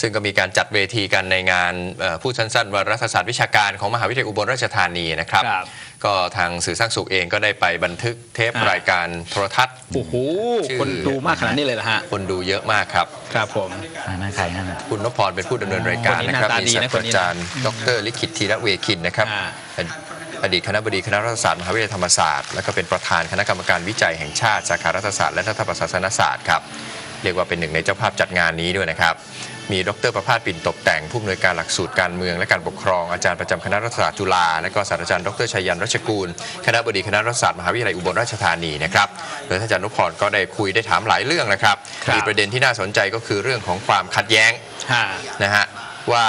ซึ่งก็มีการจัดเวทีกันในงานเอ่อผู้สั้นๆวารรัฐศาสตร์วิชาการของมหาวิทยาลัยอุบลราชธานีนะครับครับก็ทางสื่อสร้างสุขเองก็ได้ไปบันทึกเทปอ่ารรายการโทรทัศน์โอ้โหชื่อคนดูมากขนาดนี้เลยเหรอฮะคนดูเยอะมากครับ ครับผมอ่าหน้าใครนั่นน่ะคุณนพพรเป็นผู้ดำเนินรายการคนนี้นะครับหน้าตามีดีศาสนะตคนรานี้จารย์ดรลิขิตธีระเวคินนะครับอ่าอดีตคณะบดีคณะรัฐศาสตร์มหาวิทยาลัยธรรมศาสตร์และก็เป็นประธานคณะกรรมการวิจัยแห่งชาติสาขารัฐศาสตร์และรัฐประศาสนศาสตร์ครับเรียกว่าเป็นหนึ่งในเจ้าภาพจัดงานนี้ด้วยนะครับ มีดรประภาสปิ่นตกแต่งผู้อำนวยการหลักสูตรการเมืองและการปกครองอาจารย์ประจำคณะรัฐศาสตร์จุฬาและก็ศาสตราจารย์ดรชัยยันรัชกูลคณะบดีคณะรัฐศาสตร์มหาวิทยาลัยอุบลราชธานีนะครับโดยท่านอาจารย์นุพรก็ได้คุยได้ถามหลายเรื่องนะครับครับมีประเด็นที่น่าสนใจก็คือเรื่องของความขัดแย้งฮะนะฮะว่า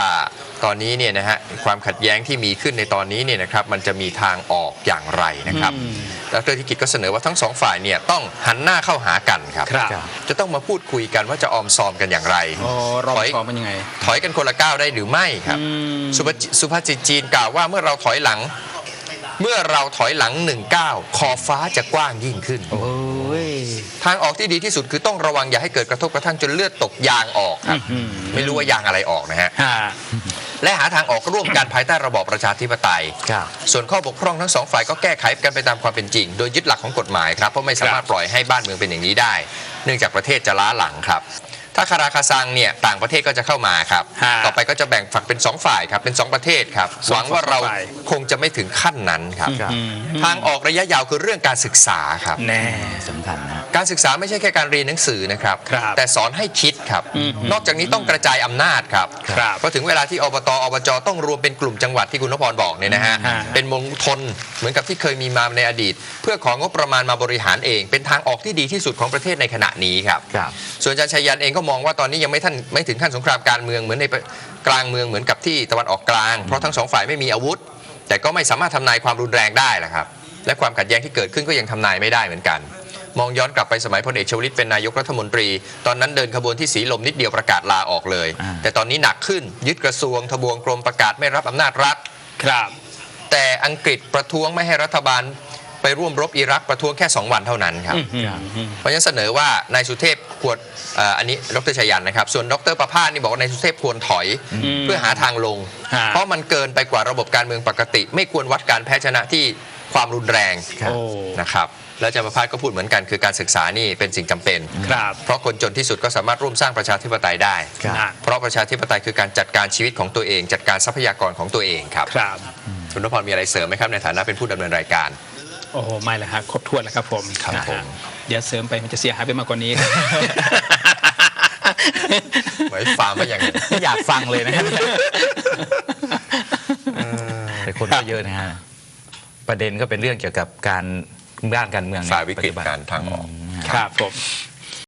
ตอนนี้เนี่ยนะฮะความขัดแย้งที่มีขึ้นในตอนนี้เนี่ยนะครับมันจะมีทางออกอย่างไรนะครับอืมดรธิกิจก็เสนอว่าทั้งสองฝ่ายเนี่ยต้องหันหน้าเข้าหากันครับครับจะต้องมาพูดคุยกันว่าจะออมซอมกันอย่างไรอ๋อรอถบอยซ้อมเป็นยังไง ถอยกันคนละก้าวได้หรือไม่ครับอืมสุภาษิตสุภาษิตจีนกล่าวว่าเมื่อเราถอยหลัง เมื่อเราถอยหลังหนึ่งก้าวขอบฟ้าจะกว้างยิ่งขึ้นโอ้ยทางออกที่ดีที่สุดคือต้องระวังอย่าให้เกิดกระทบกระทั่งจนเลือดตกยางออกครับอืมไม่รู้ว่ายางอะไรออกนะฮะฮะ และหาทางออกร่วมกันภายใต้ระบอบประชาธิปไตย ครับ ส่วนข้อบกพร่องทั้งสองฝ่ายก็แก้ไขกันไปตามความเป็นจริง โดยยึดหลักของกฎหมายครับเพราะไม่สามารถปล่อยให้บ้านเมืองเป็นอย่างนี้ได้ เนื่องจากประเทศจะล้าหลังครับ ถ้าคาราคาซังเนี่ยต่างประเทศก็จะเข้ามาครับ ฮะต่อไปก็จะแบ่งฝักเป็นสองฝ่ายครับเป็นสองประเทศครับสองหวังว่าเราฝ่ายคงจะไม่ถึงขั้นนั้นครับ ครับอืมทางออกระยะยาวคือเรื่องการศึกษาครับ แน่ สำคัญนะ การศึกษาไม่ใช่แค่การเรียนหนังสือนะครับ ครับแต่สอนให้คิดครับ อืมนอกจากนี้ต้องกระจายอำนาจครับครับพอถึงเวลาที่อบตอบจต้องรวมเป็นกลุ่มจังหวัดที่คุณนพพรบอกเนี่ยนะฮะฮะ เป็นมงทนเหมือนกับที่เคยมีมาในอดีต เพื่อของงบประมาณมาบริหารเอง เป็นทางออกที่ดีที่สุดของประเทศในขณะนี้ครับ ครับ ส่วนอาจารย์ชัยยันเองก็มองว่าตอนนี้ยังไม่ท่านไม่ถึงขั้นสงครามการเมืองเหมือนในกลางเมืองเหมือนกับที่ตะวันออกกลาง เพราะทั้งสองฝ่ายไม่มีอาวุธ แต่ก็ไม่สามารถทำนายความรุนแรงได้แหละครับ และความขัดแย้งที่เกิดขึ้นก็ยังทำนายไม่ได้เหมือนกัน มองย้อนกลับไปสมัยพลเอกชวลิตเป็นนายกรัฐมนตรี ตอนนั้นเดินขบวนที่สีลมนิดเดียวประกาศลาออกเลย อ่า แต่ตอนนี้หนักขึ้นยึดกระทรวงทบวงกรมประกาศไม่รับอำนาจรัฐ ครับ แต่อังกฤษประท้วงไม่ให้รัฐบาลไปร่วมรบอิรักประท้วงแค่ 2 วันเท่านั้นครับอืมอืมเพราะฉะนั้นเสนอว่านายสุเทพควรเอ่ออันนี้ดรชัยยันนะครับ ส่วนดรประภาสนี่บอกว่านายสุเทพควรถอยอืมเพื่อหาทางลง ฮะ เพราะมันเกินไปกว่าระบบการเมืองปกติ ไม่ควรวัดการแพ้ชนะที่ความรุนแรงครับโอ้ นะครับ แล้วอาจารย์ประภาสก็พูดเหมือนกันคือการศึกษานี่เป็นสิ่งจำเป็น ครับ เพราะคนจนที่สุดก็สามารถร่วมสร้างประชาธิปไตยได้ ครับนะเพราะประชาธิปไตยคือการจัดการชีวิตของตัวเอง จัดการทรัพยากรของตัวเองครับ ครับ คุณนพพรมีอะไรเสริมไหมครับในฐานะเป็นผู้ดำเนินรายการ โอ้โห ไม่เลยฮะครบถ้วนแล้วครับผมครับนะฮะผม เดี๋ยวเสริมไปมันจะเสียหายไปมากกว่านี้ ไว้ฟาร์มไว้อย่างนั้นไม่อยากฟังเลยนะฮะแต่คนก็เยอะนะฮะ ประเด็นก็เป็นเรื่องเกี่ยวกับการ บ้านการเมืองในฝ่ายวิกฤตปัจจุบันการทางออกมครับผม